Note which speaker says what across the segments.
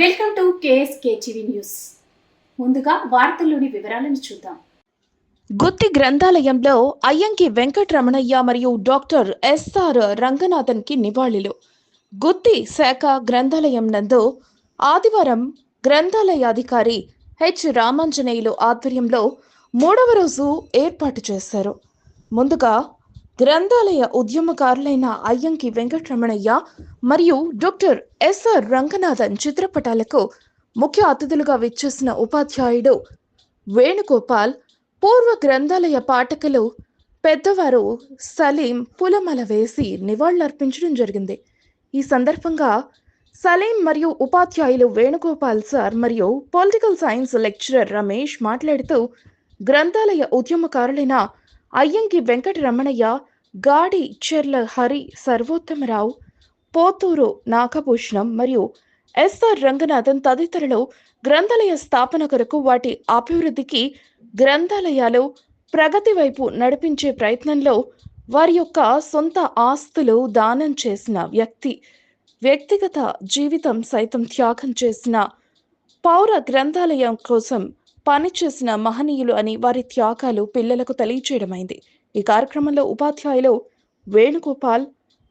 Speaker 1: Welcome to KSK TV news. ముందుగా వార్తల్లోని వివరాలను చూద్దాం.
Speaker 2: గుత్తి గ్రంథాలయంలో అయ్యంకి వెంకటరమణయ్య మరియు డాక్టర్ ఎస్ఆర్ రంగనాథన్కి నివాళులు. గుత్తి శాఖ గ్రంథాలయం నందు ఆదివారం గ్రంథాలయాధికారి హెచ్ రామాంజనేయులు ఆధ్వర్యంలో మూడవ రోజు ఏర్పాటు చేశారు. ముందుగా గ్రంథాలయ ఉద్యమకారులైన అయ్యంకి వెంకటరమణయ్య మరియు డాక్టర్ ఎస్ఆర్ రంగనాథన్ చిత్రపటాలకు ముఖ్య అతిథులుగా విచ్చేసిన ఉపాధ్యాయుడు వేణుగోపాల్ పూర్వ గ్రంథాలయ పాఠకులు పెద్దవారు సలీం పులమల వేసి నివాళులర్పించడం జరిగింది. ఈ సందర్భంగా సలీం మరియు ఉపాధ్యాయులు వేణుగోపాల్ సార్ మరియు పొలిటికల్ సైన్స్ లెక్చరర్ రమేష్ మాట్లాడుతూ గ్రంథాలయ ఉద్యమకారులైన అయ్యంకి వెంకటరమణయ్య గాడి చెర్ల హరి సర్వోత్తమరావు పోతూరు నాగభూషణం మరియు ఎస్ఆర్ రంగనాథన్ తదితరులు గ్రంథాలయ స్థాపన కొరకు వాటి అభివృద్ధికి గ్రంథాలయాలు ప్రగతి వైపు నడిపించే ప్రయత్నంలో వారి యొక్క సొంత ఆస్తులు దానం చేసిన వ్యక్తి వ్యక్తిగత జీవితం సైతం త్యాగం చేసిన పౌర గ్రంథాలయం కోసం పనిచేసిన మహనీయులు అని వారి త్యాగాలు పిల్లలకు తెలియచేయడమైంది. ఈ కార్యక్రమంలో ఉపాధ్యాయులు వేణుగోపాల్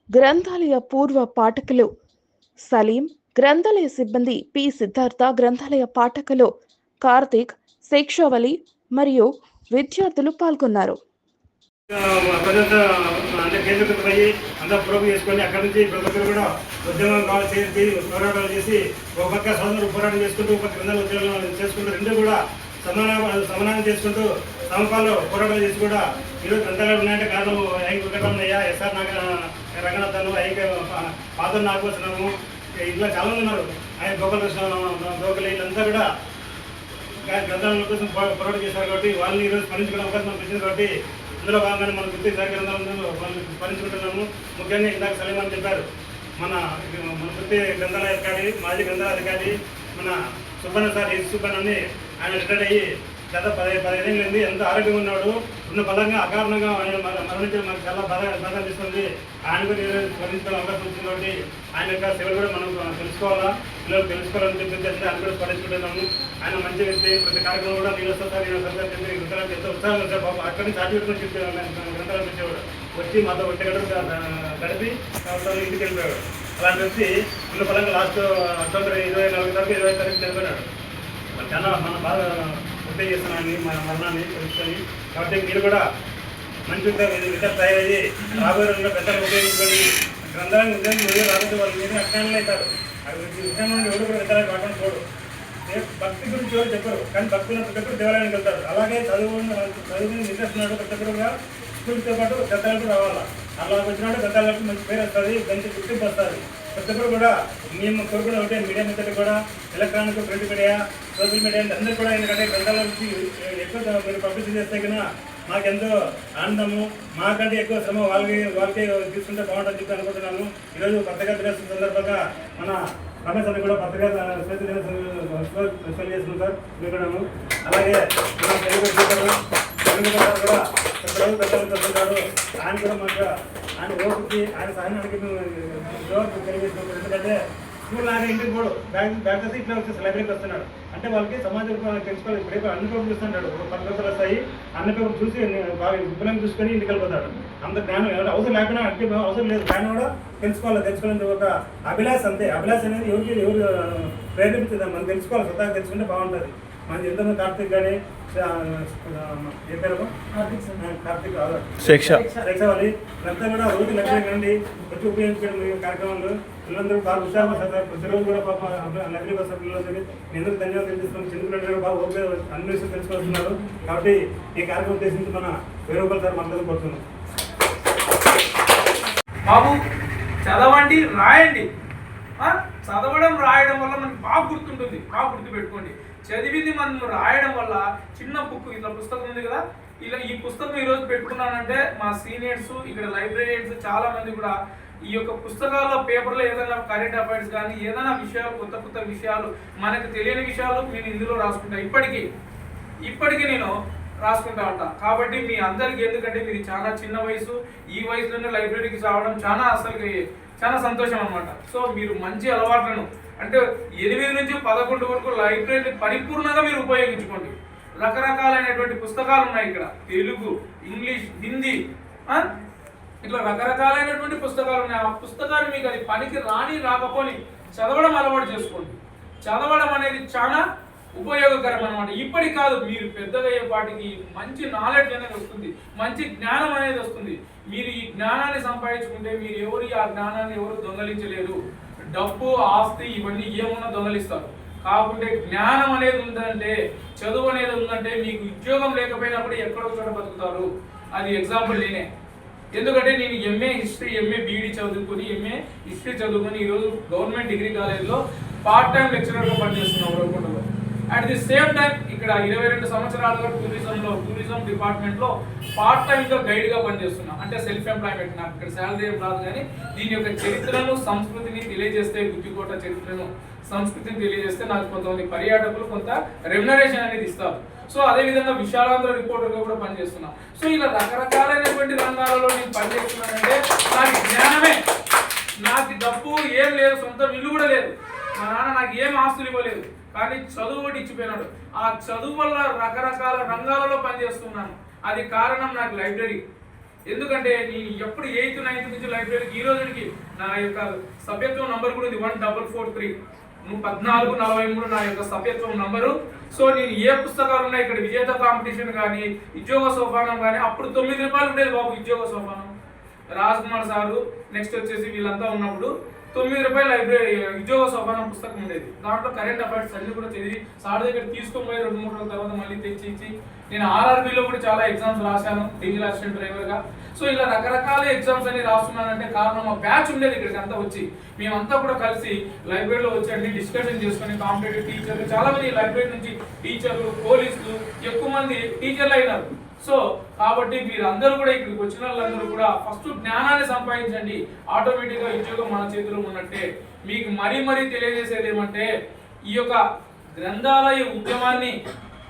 Speaker 2: గ్రంథాలయ పూర్వ పాఠకులు సలీం గ్రంథాలయ సిబ్బంది పి. సిద్ధార్థ గ్రంథాలయ పాఠకులు కార్తీక్ శేక్షావళి మరియు విద్యార్థులు పాల్గొన్నారు.
Speaker 3: అంటే కేంద్రీకృతం అయ్యి అంతా ప్రోగు చేసుకొని అక్కడి నుంచి కూడా ఉద్యమం చేసి పోరాటాలు చేసి ఒక పక్క పోరాటం చేసుకుంటూ ఒక పక్క ఉద్యోగాలు చేసుకుంటూ రెండు కూడా సమాన సమానం చేసుకుంటూ సమపాల్లో పోరాటాలు చేసి కూడా ఈరోజు గ్రంథాలయాలు ఉన్నాయంటే కారణం ఐక వెంకటరమణయ్య ఎస్ఆర్ నాగ రంగనాథను ఐక పాత్ర నాగభూషణము. ఇట్లా చాలా మంది ఉన్నారు. ఆయన గోపాలకృష్ణ గోకుల వీళ్ళంతా కూడా గ్రంథాల కోసం పోరాటం చేశారు కాబట్టి వాళ్ళని ఈరోజు స్మరించుకునే అవకాశం మనకు వచ్చింది కాబట్టి ఇందులో భాగంగానే మనం గుర్తి సార్ గ్రంథాలను వాళ్ళని స్మరించుకుంటున్నాము. ముఖ్యంగా ఇందాక సలీమాన్ చెప్పారు మన మన గుర్తి గ్రంథాలయ అధికారి మాజీ గ్రంథాల అధికారి మన సుబ్బన్న సార్ ఎస్ సుబ్బన్న అని ఆయన రిటైర్ అయ్యి గత పదిహేను పదిహేను ఏళ్ళు ఎంత ఆరోగ్యంగా ఉన్నాడు ఉన్న బలంగా అకారణంగా ఆయన మరణించడం మనకు చాలా బాధ బాధ అనిపిస్తుంది. ఆయన కూడా ఈరోజు స్మరించుకునే అవకాశం వచ్చింది కాబట్టి ఆయన యొక్క సేవలు కూడా మనం తెలుసుకోవాలా? పిల్లలు తెలుసుకోవాలని చెప్పి అంటే ఆయన కూడా స్మరించుకుంటున్నాము. ఆయన మంచి వ్యక్తి ప్రతి కార్యక్రమం కూడా నేను వస్తా సార్ నేను వస్తా సార్ చెప్పి గ్రంథాలకు ఎంతో ఉత్సాహం వచ్చారు బాబు అక్కడి నుంచి చాటి చెప్పాను గ్రంథాలు వచ్చేవాడు. వచ్చి మాతో ఒట్టి గడప గడిపి ఇంటికి వెళ్ళిపోయాడు. అలాంటి వచ్చి ఉన్న పరంగా లాస్ట్ అక్టోబర్ ఇరవై నాలుగు తారీఖు ఇరవై తారీఖు చనిపోయినాడు. చాలా మన బాగా గుర్తు మన మరణాన్ని తెలుసుకొని కాబట్టి మీరు కూడా మంచి విధంగా తయారయ్యి రాబోయే రోజుల్లో పెద్దలు ఉపయోగించుకొని గ్రంథాలను ఉద్యోగం రోజు రాబోయే వాళ్ళు మీరు అజ్ఞానులు అవుతారు అది విషయం నుండి ఎవరు కూడా విధానం కాకుండా పోడు. భక్తి గురించి ఎవరు చెప్పరు కానీ భక్తులు ప్రతి ఒక్కరు దేవాలయానికి వెళ్తారు. అలాగే చదువు చదువుకుని ఇంట్రెస్ట్ ఉన్నాడు ప్రతి ఒక్కరు కూడా స్కూల్తో పాటు పెద్దలకు రావాలా? అలా వచ్చినట్టు పెద్దలకు మంచి పేరు వస్తుంది మంచి గుర్తింపు వస్తుంది. ప్రతి ఒక్కరు కూడా మేము కోరుకునే ఒకటే మీడియా మిత్రులు కూడా electronic print media social media అందరూ కూడా ఎందుకంటే గ్రంథాల నుంచి ఎక్కువ మీరు పబ్లిసిటీ చేస్తే కన్నా మాకెంతో ఆనందము మాకంటే ఎక్కువ శ్రమ వాళ్ళకి వాళ్ళకి తీసుకుంటే బాగుంటుందని చెప్పి అనుకుంటున్నాను ఈరోజు పత్రికా దినోత్సవం సందర్భంగా మన రమేష్ అని కూడా పత్రికా శ్వేత దినోత్సవం చేస్తున్నాం సార్. మీకున్నాము అలాగే మన తెలుగు తెలుగు కూడా ప్రతి పెద్దలు పెడుతుంటారు ఆయన కూడా మాకు ఆయన ఓటుకి ఆయన సహనానికి మేము తెలియజేస్తున్నాం. ఎందుకంటే స్కూల్ లాగా ఇంటికి పోడు బ్యాంక్ బ్యాంక్ వస్తే ఇట్లా వచ్చేసి లైబ్రరీకి వస్తున్నాడు. అంటే వాళ్ళకి సమాజం తెలుసుకోవాలి. ఇప్పుడు అన్ని పేపర్లు చూస్తున్నాడు పది పేపర్లు వస్తాయి. అన్ని పేపర్లు చూసి బాగా విపులంగా చూసుకొని ఇంటికి వెళ్ళిపోతాడు. అంత జ్ఞానం ఎవరు అవసరం లేకుండా అంటే అవసరం లేదు. జ్ఞానం కూడా తెలుసుకోవాలి. తెలుసుకోవాలని ఒక అభిలాష అంతే. అభిలాష అనేది ఎవరికి ఎవరు ప్రేరేపించదు మనం తెలుసుకోవాలి. స్వతహాగా తెలుసుకుంటే బాగుంటుంది. మన ఎంతమంది కార్తీక్ కానీ ఏ పేరు కార్తీక్
Speaker 4: శిక్ష.
Speaker 3: శిక్షావళి అంతా కూడా రోజు లక్ష్యం నుండి వచ్చి ఉపయోగించడం ఈ కార్యక్రమాలు. పిల్లలందరూ బాగా ఉత్సాహంగా చదివారు ప్రతిరోజు కూడా పాప లగ్న కోసం పిల్లలందరికీ ఎందుకు ధన్యవాదాలు తెలియజేస్తున్నాం చిన్నపిల్లలు కూడా బాగా ఓపిక అన్ని విషయాలు తెలుసుకుంటున్నారు కాబట్టి ఈ కార్యక్రమం ఉద్దేశించి మన వేరే ఒకరి సార్ మద్దతు కోరుతున్నాం.
Speaker 5: బాబు చదవండి రాయండి. ఆ? చదవడం రాయడం వల్ల మనకి బాగా గుర్తుంటుంది. బాగా గుర్తుపెట్టుకోండి. చదివింది మనం రాయడం వల్ల చిన్న బుక్ ఇట్లా పుస్తకం ఉంది కదా? ఇలా ఈ పుస్తకం ఈరోజు పెట్టుకున్నానంటే మా సీనియర్స్ ఇక్కడ లైబ్రరీస్ చాలా మంది కూడా ఈ యొక్క పుస్తకాల్లో పేపర్లో ఏదైనా కరెంట్ అఫైర్స్ కానీ ఏదైనా విషయాలు కొత్త కొత్త విషయాలు మనకు తెలియని విషయాలు నేను ఇందులో రాసుకుంటాను ఇప్పటికీ ఇప్పటికీ నేను రాసుకుంటా ఉంటా. కాబట్టి మీ అందరికి ఎందుకంటే మీరు చాలా చిన్న వయసు ఈ వయసులోనే లైబ్రరీకి రావడం చాలా అసలు చాలా సంతోషం అనమాట సో మీరు మంచి అలవాట్లను అంటే ఎనిమిది నుంచి పదకొండు వరకు లైబ్రరీని పరిపూర్ణంగా మీరు ఉపయోగించుకోండి. రకరకాలైనటువంటి పుస్తకాలు ఉన్నాయి ఇక్కడ. తెలుగు ఇంగ్లీష్ హిందీ ఇట్లా రకరకాలైనటువంటి పుస్తకాలు ఉన్నాయి ఆ పుస్తకాలు మీకు అది పనికి రాని రాకపోని చదవడం అలవాటు చేసుకోండి. చదవడం అనేది చాలా ఉపయోగకరం అనమాట ఇప్పటి కాదు మీరు పెద్దగయ్యే పాటికి మంచి నాలెడ్జ్ అనేది వస్తుంది. మంచి జ్ఞానం అనేది వస్తుంది. మీరు ఈ జ్ఞానాన్ని సంపాదించుకుంటే మీరు ఎవరు ఆ జ్ఞానాన్ని ఎవరు దొంగలించలేరు డబ్బు ఆస్తి ఇవన్నీ ఏమున్నా దొంగలిస్తారు. కాకుంటే జ్ఞానం అనేది ఉందంటే చదువు అనేది ఉందంటే మీకు ఉద్యోగం లేకపోయినప్పుడు ఎక్కడో చోట బతుకుతారు. అది ఎగ్జాంపుల్ నేనే. ఎందుకంటే నేను ఎంఏ హిస్టరీ ఎంఏ బీఈడి చదువుకుని ఎంఏ హిస్టరీ చదువుకుని ఈరోజు గవర్నమెంట్ డిగ్రీ కాలేజ్లో పార్ట్ టైం లెక్చరర్గా పనిచేస్తున్నాను ఉరవకొండలో అట్ ది సేమ్ టైం ఇక్కడ ఇరవై రెండు సంవత్సరాలుగా టూరిజంలో టూరిజం డిపార్ట్మెంట్లో పార్ట్ టైంగా గైడ్గా పనిచేస్తున్నా. అంటే సెల్ఫ్ ఎంప్లాయ్మెంట్ నాకు ఇక్కడ శాలరీ ఏం రాదు కానీ దీని యొక్క చరిత్రను సంస్కృతిని తెలియజేస్తే గుత్తికోట చరిత్రను సంస్కృతిని తెలియజేస్తే నాకు కొంతమంది పర్యాటకులు కొంత రెమ్యునరేషన్ అనేది ఇస్తారు. సో అదే విధంగా విశాలాంధ్ర రిపోర్టర్గా కూడా పనిచేస్తున్నా. సో ఇలా రకరకాలైనటువంటి రంగాలలో నేను పనిచేస్తున్నానంటే నాకు జ్ఞానమే. నాకు డబ్బు ఏం లేదు సొంత ఇల్లు కూడా లేదు. మా నాన్న నాకు ఏం ఆస్తులు ఇవ్వలేదు. కానీ చదువు ఒకటి ఇచ్చిపోయినాడు. ఆ చదువు వల్ల రకరకాల రంగాలలో పనిచేస్తున్నాను. అది కారణం నాకు లైబ్రరీ. ఎందుకంటే నేను ఎప్పుడు ఎయిత్ నైన్త్ నుంచి లైబ్రరీకి ఈ రోజుకి నా యొక్క సభ్యత్వం నంబర్ కూడా ఉంది. One double four three. పద్నాలుగు నలభై మూడు నా యొక్క సభ్యత్వం నంబరు. సో నేను ఏ పుస్తకాలు ఉన్నాయి? ఇక్కడ విజేత కాంపిటీషన్ కానీ ఉద్యోగ సోపానం కానీ అప్పుడు తొమ్మిది రూపాయలు ఉండేది బాబు ఉద్యోగ సోపానం. రాజ్ కుమార్ సారు నెక్స్ట్ వచ్చేసి వీళ్ళంతా ఉన్నప్పుడు తొమ్మిది రూపాయల లైబ్రరీ ఉద్యోగ సోపానం పుస్తకం ఉండేది. దాంట్లో కరెంట్ అఫైర్స్ అన్ని కూడా చదివి సార్ దగ్గర తీసుకొని రెండు మూడు రోజుల తర్వాత మళ్ళీ తెచ్చి ఇచ్చి నేను ఆర్ఆర్బీలో కూడా చాలా ఎగ్జామ్స్ రాశాను డీజిల్ అసిస్టెంట్ డ్రైవర్గా సో ఇలా రకరకాల ఎగ్జామ్స్ అన్ని రాస్తున్నానంటే కారణం మా బ్యాచ్ ఉండేది ఇక్కడికి అంతా వచ్చి. మేమంతా కూడా కలిసి లైబ్రరీలో వచ్చి అన్ని డిస్కషన్ చేసుకొని కాంపిటేటివ్ టీచర్లు చాలా మంది లైబ్రరీ నుంచి టీచర్లు పోలీసులు ఎక్కువ మంది టీచర్లు అయినారు. సో కాబట్టి మీరందరూ కూడా ఇక్కడికి వచ్చిన వాళ్ళందరూ కూడా ఫస్ట్ జ్ఞానాన్ని సంపాదించండి. ఆటోమేటిక్గా ఉద్యోగం మన చేతిలో ఉన్నట్టే. మీకు మరీ మరీ తెలియజేసేది ఏమంటే ఈ యొక్క గ్రంథాలయ ఉద్యమాన్ని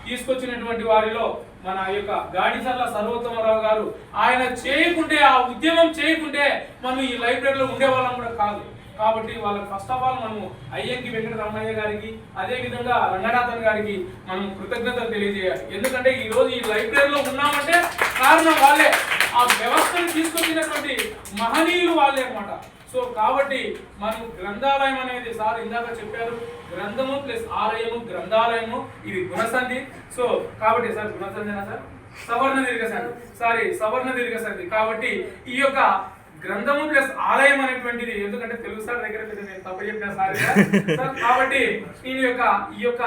Speaker 5: తీసుకొచ్చినటువంటి వారిలో మన యొక్క గాడిసర్ల సర్వోత్తమరావు గారు ఆయన చేయకుంటే ఆ ఉద్యమం చేయకుంటే మనం ఈ లైబ్రరీలో ఉండేవాళ్ళం కూడా కాదు. కాబట్టి వాళ్ళకి ఫస్ట్ ఆఫ్ ఆల్ మనము అయ్యంకి వెంకట రమణయ్య గారికి అదే విధంగా రంగనాథన్ గారికి మనం కృతజ్ఞతలు తెలియజేయాలి. ఎందుకంటే ఈ రోజు ఈ లైబ్రరీలో ఉన్నామంటే కారణం వాళ్ళే. ఆ వ్యవస్థను తీసుకొచ్చినటువంటి మహనీయులు వాళ్ళే అనమాట సో కాబట్టి మనం గ్రంథాలయం అనేది సార్ ఇందాక చెప్పారు గ్రంథము ప్లస్ ఆలయము గ్రంథాలయము ఇది గుణసంధి. సో కాబట్టి సార్ గుణసంధినా సార్? సవర్ణ దీర్ఘసంధి. సారీ సవర్ణ దీర్ఘసంధి. కాబట్టి ఈ యొక్క గ్రంథము ప్లస్ ఆలయం అనేటువంటిది. ఎందుకంటే తెలుగు సార్ దగ్గర నేను తప్పు చెప్పిన సార్ కాబట్టి ఈ యొక్క ఈ యొక్క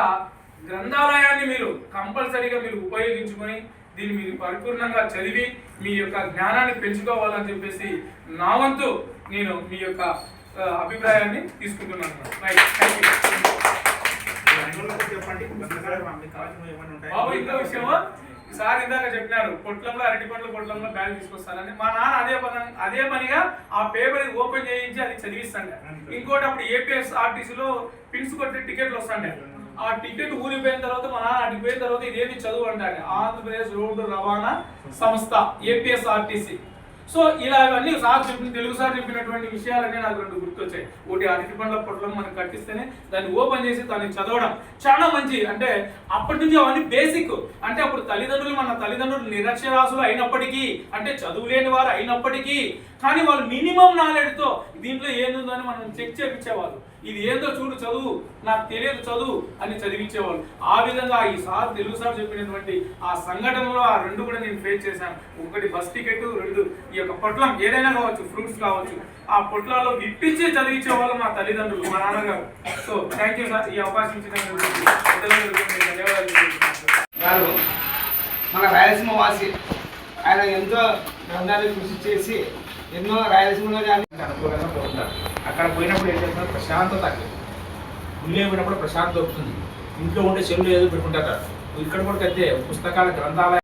Speaker 5: గ్రంథాలయాన్ని మీరు కంపల్సరీగా మీరు ఉపయోగించుకొని దీన్ని మీరు పరిపూర్ణంగా చదివి మీ యొక్క జ్ఞానాన్ని పెంచుకోవాలని చెప్పేసి నా వంతు నేను మీ యొక్క అభిప్రాయాన్ని తీసుకుంటున్నాను రైట్ థ్యాంక్ యూ
Speaker 3: చెప్పండి?
Speaker 5: బాబు ఇంకో విషయమా? సార్ ఇందాక చెప్పినారు పొట్లంలో అరటి పండ్ల పొట్లంలో బ్యాగ్ తీసుకొస్తానని. మా నాన్న అదే పని అదే పనిగా ఆ పేపర్ ఓపెన్ చేయించి అది చదివిస్తాండే. ఇంకోటి అప్పుడు ఏపీఎస్ ఆర్టీసీలో పిన్స్ కొట్టే టికెట్లు వస్తాండే. ఆ టికెట్ ఊరిపోయిన తర్వాత మా నాన్న అడిగి పోయిన తర్వాత ఇదేమి చదువు అంటాడు. ఆంధ్రప్రదేశ్ రోడ్డు రవాణా సంస్థ ఏపీఎస్ ఆర్టీసీ సో ఇలా అవన్నీ సార్ చెప్పిన తెలుగు సార్ చెప్పినటువంటి విషయాలన్నీ నాకు రెండు గుర్తొచ్చాయి. ఒకటి అరటి పండ్ల పొట్లం మనం కట్టిస్తేనే దాన్ని ఓపెన్ చేసి దాన్ని చదవడం చాలా మంచి అంటే అప్పటి నుంచి అవన్నీ బేసిక్ అంటే అప్పుడు తల్లిదండ్రులు మన తల్లిదండ్రులు నిరక్షరాసులు అయినప్పటికీ అంటే చదువు లేని వారు అయినప్పటికీ కానీ వాళ్ళు మినిమం నాలెడ్జ్తో దీంట్లో ఏముందని అని మనం చెక్ చేపించేవాళ్ళు. ఇది ఏందో చూడు చదువు నాకు తెలియదు చదువు అని చదివించేవాళ్ళు ఆ విధంగా ఈ సార్ తెలుగు సార్ చెప్పినటువంటి ఆ సంఘటనలో ఆ రెండు కూడా నేను ఫేస్ చేశాను. ఒకటి బస్ టికెట్ రెండు ఈ యొక్క పొట్లం ఏదైనా కావచ్చు ఫ్రూట్స్ కావచ్చు. ఆ పొట్లాల్లో విప్పించి చదివించే వాళ్ళు మా తల్లిదండ్రులు మా నాన్నగారు. సో థ్యాంక్ యూ సార్ ఈ అవకాశం ఇచ్చినందుకు
Speaker 4: మన రాయలసీమ వాసి ఆయన ఎంతో గ్రంథాలు కృషి చేసి ఎన్నో రాయలసీమలో కానీ
Speaker 6: అనుకూలంగా అక్కడ పోయినప్పుడు ఏం చేస్తున్నారు? ప్రశాంతత గుళ్ళే పోయినప్పుడు ప్రశాంతత వస్తుంది. ఇంట్లో ఉండే చెరువులు ఏదో పెట్టుకుంటారు. ఇక్కడ కూడా అయితే పుస్తకాల గ్రంథాలయ